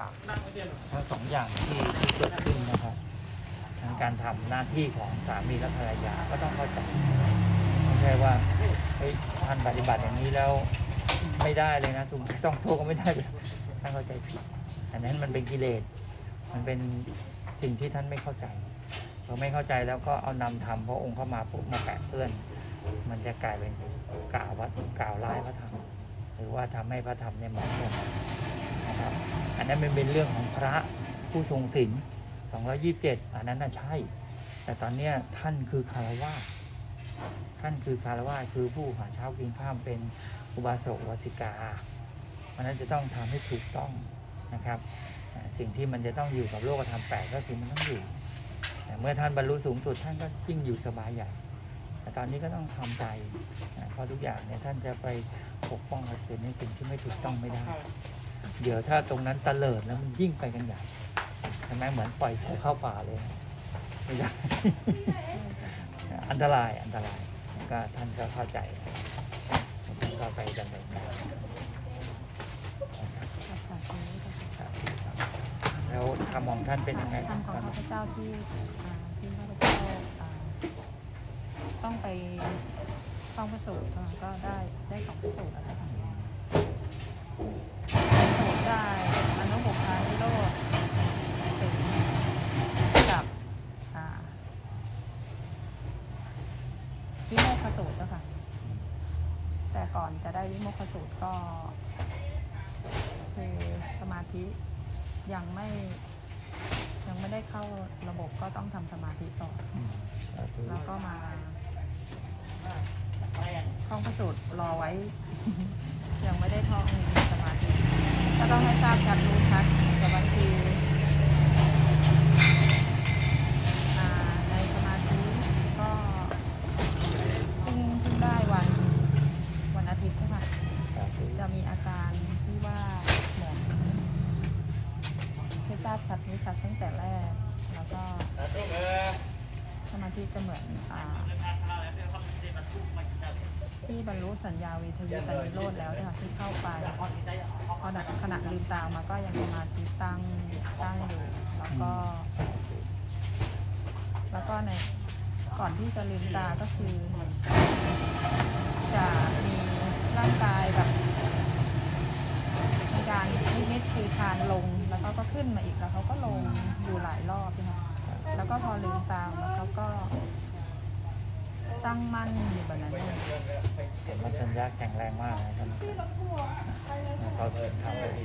บาปทั้งสองอย่างที่ที่เกิดขึ้นนะครับทั้งการทำหน้าที่ของสามีและภรรยาก็ต้องเข้าใจไม่ใช่ว่าเฮ้ยท่านปฏิบัติอย่างนี้แล้วไม่ได้เลยนะถูกต้องโทษก็ไม่ได้เลยท่านเข้าใจผิดอันนั้นมันเป็นกิเลสมันเป็นสิ่งที่ท่านไม่เข้าใจพอไม่เข้าใจแล้วก็เอานำธรรมพระองค์เข้ามาปุ๊บมาแปะเปื้อน มันจะกลายเป็นกล่าววัดกล่าวร้ายพระธรรมหรือว่าทำให้พระธรรมเนี่ยหมองหมด นะครับอันนั้นมันเป็นเรื่องของพระผู้ทรงศีล227 อันนั้นน่ะใช่ แต่ตอนเนี้ยท่านคือคารวะท่านคือคารวะคือผู้หาเช้ากินข้ามเป็นอุบาสกอุบาสิกาเพราะนั้นจะต้องทำให้ถูกต้องนะครับ สิ่งที่มันจะต้องอยู่กับโลกธรรมแปดก็คือมันต้องอยู่เมื่อท่านบรรลุสูงสุดท่านก็ยิ่งอยู่สบายใหญ่แต่ตอนนี้ก็ต้องทำใจเพราะทุกอย่างเนี่ยท่านจะไปปกป้องขัดขืนในสิ่งที่ไม่ถูกต้องไม่ได้ เดี๋ยวถ้าตรงนั้นตะเลิดแล้วมันยิ่งไปกันใหญ่ใช่ไหมเหมือนปล่อยเสือเข้าป่าเลยไม่ได้ อันตรายอันตราย ก็ท่านก็เข้าใจท่านก็ไปดำเนินการนะครับครับแล้วธรรมของท่านเป็นยังไงธรรมของข้าพเจ้าที่อ่าที่ข้าพเจ้าอ่าต้องไปท่องพระสูตรค่ะก็ได้ได้ของพระสูตรแล้วนะคะ สูตรได้อนุบุพานิโรธถึงกับอ่าวิโมกขสูตรแล้วค่ะแต่ก่อนจะได้วิโมกขสูตรก็คือสมาธิยังไม่ยังไม่ได้เข้าระบบก็ต้องทำสมาธิต่ออืมสาธุแล้วก็มาท่องพระสูตรรอไว้ ยังไม่ได้ท่องสมาธิ ก็ต้องให้ทราบชัดรู้ชัดแต่บางทีอ่าในสมาธิก็เพิ่งเพิ่งได้วันวันอาทิตย์ใช่ไหมจะมีอาการที่ว่าเหมือนให้ทราบชัดรู้ชัดตั้งแต่แรก แล้วก็สมาธิจะเหมือนอ่าที่บรรลุสัญญาเวทยุตนิโรธแล้วเนี่ยค่ะที่เข้าไป พอดับขณะลืมตามาก็ยังสมาธิตั้งตั้งอยู่แล้วก็ แล้วก็ในก่อนที่จะลืมตาก็คือ จะมีร่างกายแบบมีการนิดๆคือคานลงแล้วเขาก็ขึ้นมาอีกแล้วเขาก็ลงอยู่หลายรอบนะคะแล้วก็พอลืมตาแล้วเขาก็ ตั้งมั่นอยู่แบบนั้นเลยเห็นว่าชัญญาแข็งแรงมากนะครับเขาทำได้ดี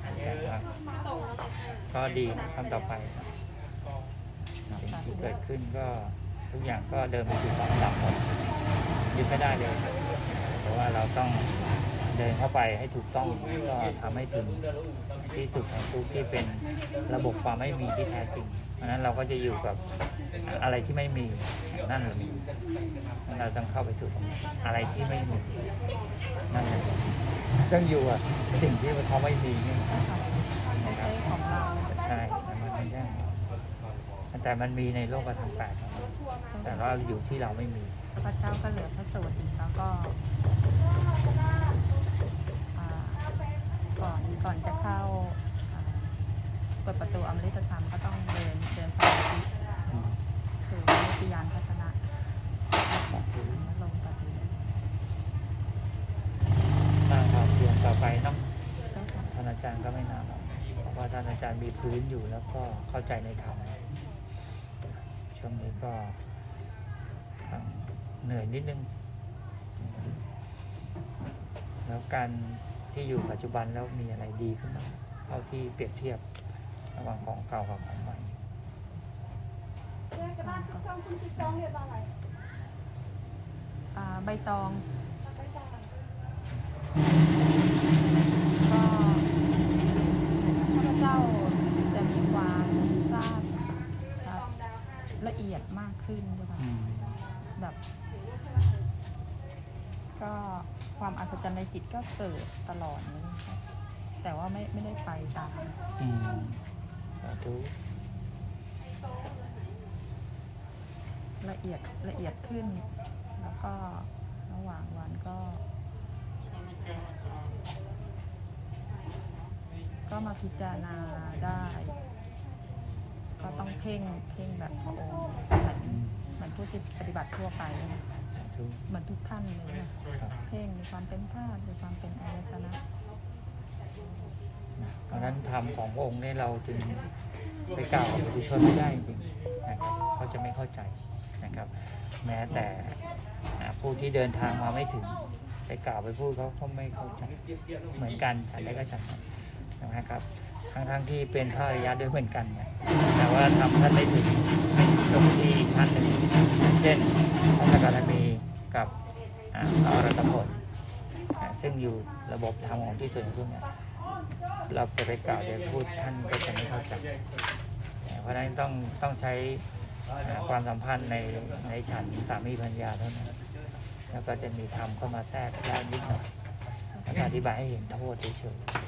แข็งมากก็ดีนะทำต่อไปครับสิ่งที่เกิดขึ้นก็ทุกอย่างก็เดินไปสู่ความดับหมดยึดไม่ได้เลยแต่ว่าเราต้องเดินเข้าไปให้ถูกต้องก็ทำให้ถึง ที่สุดของทุกที่เป็นระบบความไม่มีที่แท้จริงเพราะนั้นเราก็จะอยู่กับอะไรที่ไม่มีนั่นแหละมีเราต้องเข้าไปสู่ตรงอะไรที่ไม่มีนั่นแหละต้องอยู่กับสิ่งที่มันเขาไม่มีนี่ใช่มันไม่ใช่แต่มันมีในโลกธรรมแปดแต่ว่าอยู่ที่เราไม่มีพระเจ้าก็เหลือพระสูตรอีกแล้วก็ ก่อนก่อนจะเข้าอ่าเปิดประตูอมฤตธรรมก็ต้องเดินเดินสมาธิอืมคือวิทยานพัฒนาสาธุลงปฏิสร้างความเพียรต่อไปเนาะก็ค่ะท่านอาจารย์ก็ไม่นานหรอกเพราะว่าท่านอาจารย์มีพื้นอยู่แล้วก็เข้าใจในธรรมช่วงนี้ก็ทั้งเหนื่อยนิดนึง แล้วการ ที่อยู่ปัจจุบันแล้วมีอะไรดีขึ้นบ้างเท่าที่เปรียบเทียบระหว่างของเก่ากับของใหม่อ่าใบตองก็ข้าพเจ้าจะมีความทราบชัดละเอียดมากขึ้นใช่ไหมอืมแบบ ก็ความอัศจรรย์ในจิตก็เกิดตลอดเลยนะแต่ว่าไม่ไม่ได้ไปตามอืมสาธุละเอียดละเอียดขึ้น แล้วก็ระหว่างวันก็ ก็มาพิจารณาได้ ก็ต้องเพ่งเพ่งแบบพระองค์เหมือนเหมือนผู้ที่ปฏิบัติทั่วไปนะ ธุเหมือนทุกท่านเลยนะครับเพ่งมีความเป็นธาตุมีความเป็นอายตนะเพราะฉะนั้นธรรมของพระองค์เนี่ยเราจึงไปกล่าวกับบุตุชนไม่ได้จริงๆนะครับเขาจะไม่เข้าใจนะครับ แม้แต่อ่าผู้ที่เดินทางมาไม่ถึงไปกล่าวไปพูดเขาก็ไม่เข้าใจเหมือนกันฉันได้ก็ฉันนั้นนะครับ ทั้งทั้งๆที่เป็นพระอริยะด้วยเหมือนกันนี่ยแต่ว่าทำท่านไม่ถึงไม่ถึงตรงที่ท่านหนึ่งเช่นพระสกทามีกับอ่าพระอรตผลซึ่งอยู่ระบบธรรมของที่ส่วนพวกเนี่ยเราจะไปกล่าวจะพูดท่านก็จะไม่เข้าใจเพราะนั้นต้องต้องใช้ความสัมพันธ์ในในฉันสามีภรรยาเท่านั้นแล้วก็จะมีธรรมเข้ามาแทรกได้นิดหน่อยอธิบายให้เห็นโทษเฉยๆ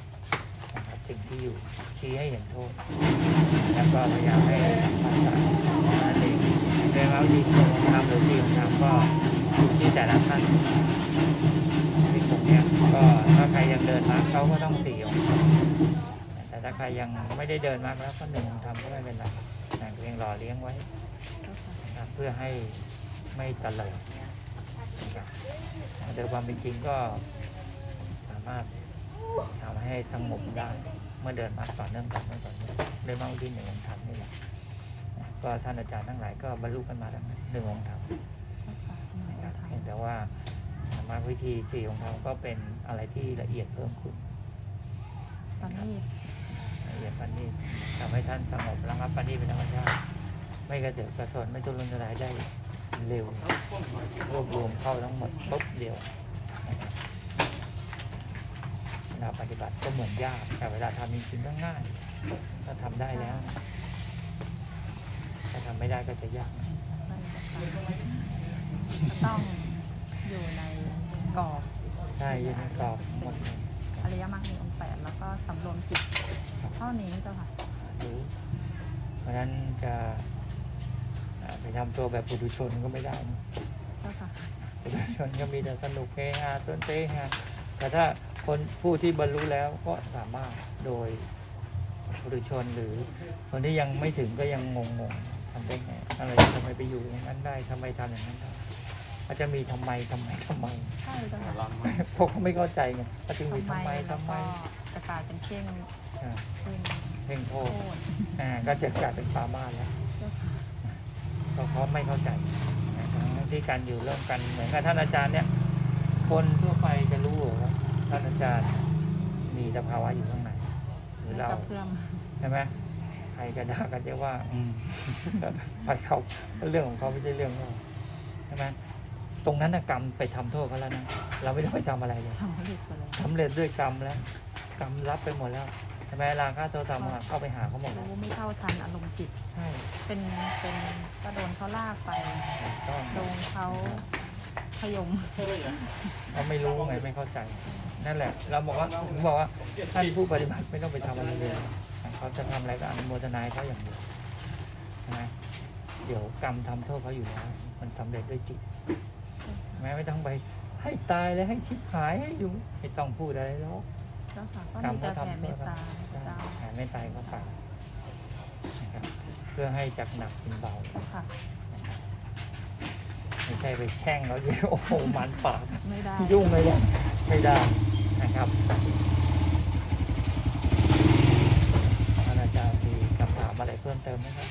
สิ่งที่อยู่ชี้ให้เห็นโทษ แล้วก็พยายามให้ปัสสาวะนั่นเองเรื่องว่าดีของธรรมหรือดีของธรรมก็อยู่ที่แต่ละท่านที่ผมเนี่ยก็ถ้าใครยังเดินมาเขาก็ต้องสี่องค์แต่ถ้าใครยังไม่ได้เดินมาแล้วก็หนึ่งองค์ทำก็ไม่เป็นไรนะเพียงหล่อเลี้ยงไว้นะเพื่อให้ไม่ตะเลิดนะครับโดยความเป็นจริงก็สามารถทำให้สงบได้ เมื่อเดินมาต่อเนื่องต่อเนื่องต่อเนื่องโดยมากที่หนึ่งองค์ธรรมนี่แหละนะก็ท่านอาจารย์ทั้งหลายก็บรรลุกันมาทั้งนั้นหนึ่งองค์ธรรมนะครับเพียงแต่ว่าธรรมวิธีสี่องค์ธรรมก็เป็นอะไรที่ละเอียดเพิ่มขึ้นตอนนี้ละเอียดปานนี้ทำให้ท่านสงบระงับปานนี้เป็นธรรมชาติไม่กระเสือกกระสนไม่ทุรนทุรายได้เร็วรวบรวมเข้าทั้งหมดปุ๊บเดียว นะครับเวลาปฏิบัติก็เหมือนยากแต่เวลาทำจริงๆก็ง่ายถ้าทำได้แล้วนะถ้าทำไม่ได้ก็จะยากก็ต้องอยู่ในกรอบ ใช่อยืนในกรอบหมดเลยอริยมรรคมีองค์แปดแล้วก็สำรวมจิตเท่านี้เจ้าค่ะรู้เพราะฉะนั้นจะอ่าไปทำตัวแบบปุถุชนก็ไม่ได้นะเจ้าค่ะประชาชนก็มีแต่สนุกเฮฮาต้นเต้ฮาแต่ถ้า คนผู้ที่บรรลุแล้วก็สามารถโดยบุรุชนหรือคนที่ยังไม่ถึงก็ยังงงงๆทำได้ไงอะไรทำไมไปอยู่อย่างนั้นได้ทำไมทำอย่างนั้นได้เขาจะมีทำไมทำไมทำไมใช่เจ้าค่ะพวกเขาไม่เข้าใจไงเขาจึงมีทำไมทำไมแล้วทำไมก็จะกลายเป็นเพ่งอ่าเพ่งเพ่งโทโทษษอ่าก็จะกลายเป็นปรามาสแล้วเจ้าค่ะเพราะเขาไม่เข้าใจนะครับทั้งที่การอยู่ร่วมกันเหมือนกับท่านอาจารย์เนี่ย คนทั่วไปจะรู้เหรอว่า ท่านอาจารย์มีสภาวะอยู่ข้างในหรือนี่เราก็เพื่อมใช่ไหมใครก็ด่ากันจะว่า อืมไปเขาเรื่องของเขาไม่ใช่เรื่องเราใช่ไหมตรงนั้นนะกรรมไปทำโทษเขาแล้วนะเราไม่ต้องไปทำอะไรเลยสำเร็จไปเลยสำเร็จด้วยกรรมแล้ว กรรมรับไปหมดแล้วใช่ไหมลางค่าโทษทำเข้าไปหาเขาหมดแล้วรู้ไม่เท่าทันอารมณ์จิตใช่เป็นเป็นก็โดนเขาลากไปถูกต้องโดนเขาพยมเขาไม่รู้ไงไม่เข้าใจ นั่นแหละ เราบอกว่าถึงบอกว่าท่านผู้ปฏิบัติไม่ต้องไปทำอะไรเลยเขาจะทำอะไรก็อนุโมทนาให้เขาอย่างเดียวใช่ไหมเดี๋ยวกรรมทำโทษเขาอยู่แล้วมันสำเร็จด้วยจิต แม้ไม่ต้องไปให้ตายเลยให้ชิบหายให้อยู่ไม่ต้องพูดอะไรแล้วเจ้าค่ะก็มีแต่แผ่เมตตาเจ้าแผ่ไม่ตายก็ไปนะครับเพื่อให้จากหนักเป็นเบาค่ะนะครับไม่ใช่ไปแช่งเขาเยอะโอ้โหมันปากไม่ได้ยุ่งเลยเนี่ยไม่ได้ นะครับท่านอาจารย์มีคำถามอะไรเพิ่มเติมไหมครับ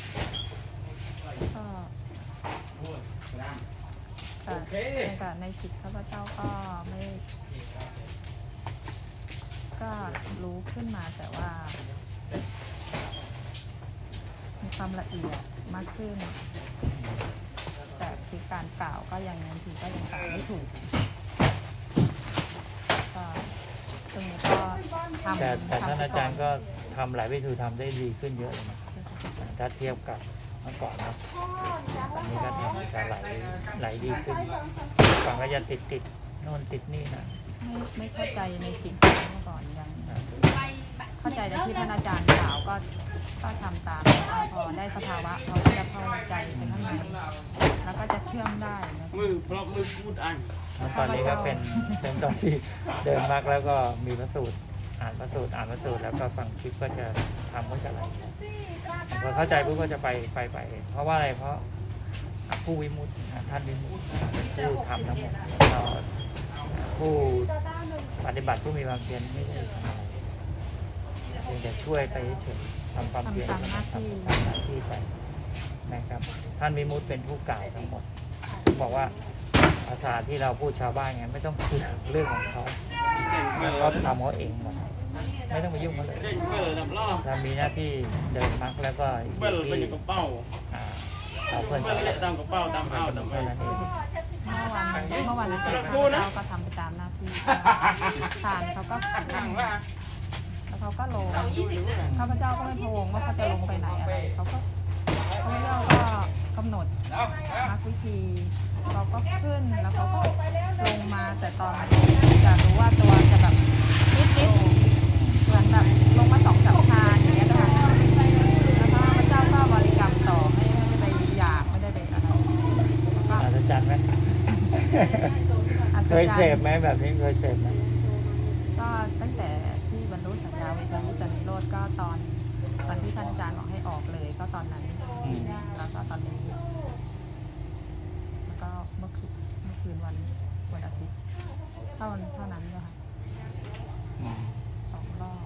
ก็แต่แต่ในจิตข้าพเจ้าก็ไม่ ก็รู้ขึ้นมาแต่ว่า มีความละเอียดมากขึ้น แต่คือการกล่าวก็ยังบางทีก็ยังกล่าวไม่ถูก ก็ตรงนี้ก็ทำแต่แต่ท่านทำไปอาจารย์ก่ก็ทำหลายวิธีทำได้ดีขึ้นเยอะเลยนะถ้าเทียบกับเมื่อก่อนนะตอนนี้ก็ทำจะไหลไหลดีขึ้นก่อนก็จะติดติดโน่นติดนี่นะไม่ไม่เข้าใจในจิตเมื่อก่อนยังอ่าเข้าใจในที่ท่านอาจารย์กล่าวก็ ก็ทำตามแต่ว่าพอได้สภาวะเขาก็จะเข้าใจไปข้างในแล้วก็จะเชื่อมได้นะมือเพราะมือพูดอัน แล้วตอนนี้ก็เป็นเป็นตอนที่เดินมากแล้วก็มีพระสูตรอ่านพระสูตรอ่านพระสูตรแล้วก็ฟังคลิปก็จะทำก็จะไหลพอเข้าใจปุ๊บก็จะไปไปไปเองเพราะว่าอะไรเพราะผู้วิมุตติท่านวิมุตติเป็นผู้ทำทั้งหมดเราผู้ปฏิบัติผู้มีความเพียรไม่ได้ทำอะไรเพียงแต่ช่วยไปเฉยๆทำความเพียรทำตามหน้าที่ ทำหน้าที่ไปนะครับ ท่านวิมุตติเป็นผู้กล่าวทั้งหมด บอกว่าภาษาที่เราพูดชาวบ้านไงไม่ต้องพูดเรื่องของเขาเขาทำเขาเองหมดไม่ต้องไปยุ่งเขาเลย Trên bờ làm lo เรามีหน้าที่เดินมักแล้วก็อยู่ Bờ ที่ bên cái bao อ่าเราเพื่อน Bờ lại tao cái bao tao ao เท่า tao นั้นเองเมื่อวันเมื่อวันอาทิตย์เราก็ทำไปตามหน้าที่ทานเขาก็ Thằng là แล้วเขาก็ลงข้าพเจ้าก็ไม่พะวงว่าเขาจะลงไปไหนอะไรเขาก็ข้าพเจ้าก็กำหนดมรรควิธีเขาก็ขึ้นแล้วเขาก็ลงมาแต่ตอนจะรู้ว่าตัวจะแบบนิดนิดๆเหมือนแบบลงมาสองสามทานอย่างเงี้ยนะคะแล้วก็พระเจ้าก็บริกรรมต่อไม่ไม่ได้ไปอยากไม่ได้ไปอะไรแล้วก็อาจารย์ไหมอัศเคยจรรเสพไหมแบบนี้เคยเสพไหม ก็ตั้งแต่ที่บรรลุสัญญาเวทนิจนิโร ธก็ตอนตอนที่ท่านอาจารย์บอกให้ออกเลย ก็ตอนนั้นทีนึงแล้วก็ตอนนี้แล้วก็เมื่อคืนเมื่อคืนวันวันอาทิตย์เท่าเท่านั้นเลยค่ะอืมสองรอบ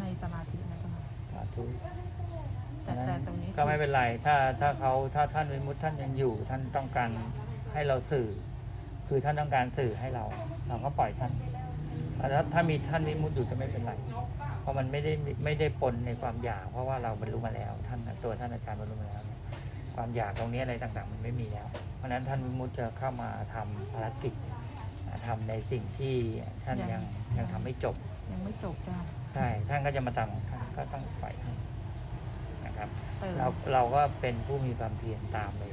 ในสมาธินะคะสาธุแต่แต่ตรงนี้ก็ไม่เป็นไร ถ้าถ้าเขาถ้าท่านวิมุตติท่านยังอยู่ ท่านต้องการให้เราสื่อ คือท่านต้องการสื่อให้เรา เราก็ปล่อยท่านแล้วถ้ามีท่านวิมุตติอยู่จะไม่เป็นไร เพราะมันไม่ได้ไม่ได้ปนในความอยาก เพราะว่าเราบรรลุมาแล้ว ท่านตัวท่านอาจารย์บรรลุมาแล้วเนี่ยความอยากตรงนี้อะไรต่างๆ มันไม่มีแล้ว เพราะฉะนั้นท่านวิมุตติจะเข้ามาทำภารกิจทำในสิ่งที่ท่านยังยังทำไม่จบ ยังไม่จบจ้ะใช่ ท่านก็จะมาทำของท่านก็ต้องปล่อยท่านนะครับเติมเราเราก็เป็นผู้มีความเพียรตามเลย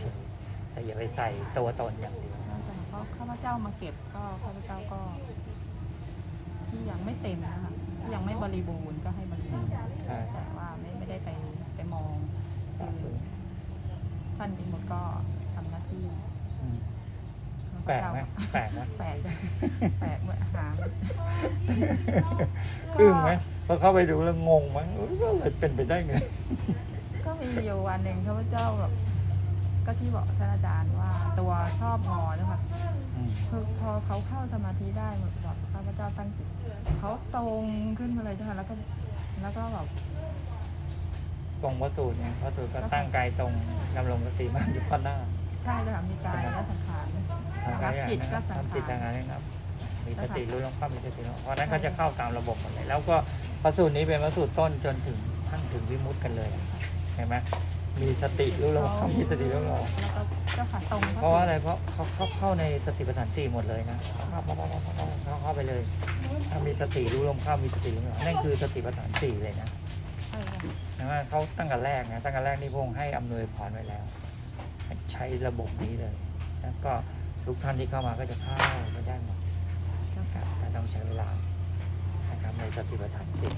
เฉยๆแต่อย่าไปใส่ตัวตนอย่างเดียวนอกจาก เพราะข้าพเจ้ามาเก็บก็ข้าพเจ้าก็ ที่ยังไม่เต็มนะคะที่ยังไม่บริบูรณ์ก็ให้บริบูรณ์ใช่ แต่ว่าไม่ไม่ได้ไปไปมองคือท่านอิมุตก็ทำหน้าที่อืมแปลกไหมแปลกไหม แปลกแปลกเหมือนหา อึ้งไหมพอเข้าไปดูแล้วงงไหมเอ้ยก็เลยเป็นไปได้ไง ก็มีอยู่วันหนึ่งข้าพเจ้าแบบ ก็ที่บอกท่านอาจารย์ว่าตัวชอบงอนะคะอืมคือพอเขาเข้าสมาธิได้แบบแบบข้าพเจ้าตั้งจิตเขาตรงขึ้นมาเลยจ้ะแล้วก็แล้วก็แบบตรงพระสูตรเนี่ยพระสูตรก็ตั้งกายตรงดำรงสติมั่นอยู่ข้างหน้าใช่เลยค่ะมีกายและสังขารทำรักาบยอย่างจิตนะคก็รับสังทำจิตขารทำงานนะครับ มีสติรู้ลงเข้ามีสติรู้เพราะฉะนั้นก็จะเข้าตามระบบหมดเลยแล้วก็พระสูตรนี้เป็นพระสูตรต้นจนถึงท่านถึงวิมุตติกันเลยเห็นไหม มีสติรู้ลงเข้ามีสติรู้ลงแล้วก็เจ้าขาตรงเพราะว่าอะไรเพราะเขาเข้าเข้าในสติปัฏฐานสี่หมดเลยนะเข้าเข้าเข้าเข้าเข้าเข้าเข้าไปเลยถ้ามีสติรู้ลมเข้ามีสติรู้ลมออกนั่นคือสติปัฏฐานสี่เลยนะใช่ค่ะนะว่าเขาตั้งแต่แรกนะตั้งแต่แรกนี่พระองค์ให้อำนวยพรไว้แล้ว ใช้ระบบนี้เลยแล้วก็ทุกท่านที่เข้ามาก็จะเข้าไปได้หมดนะครับแต่ต้องใช้เวลานะครับในสติปัฏฐานสี่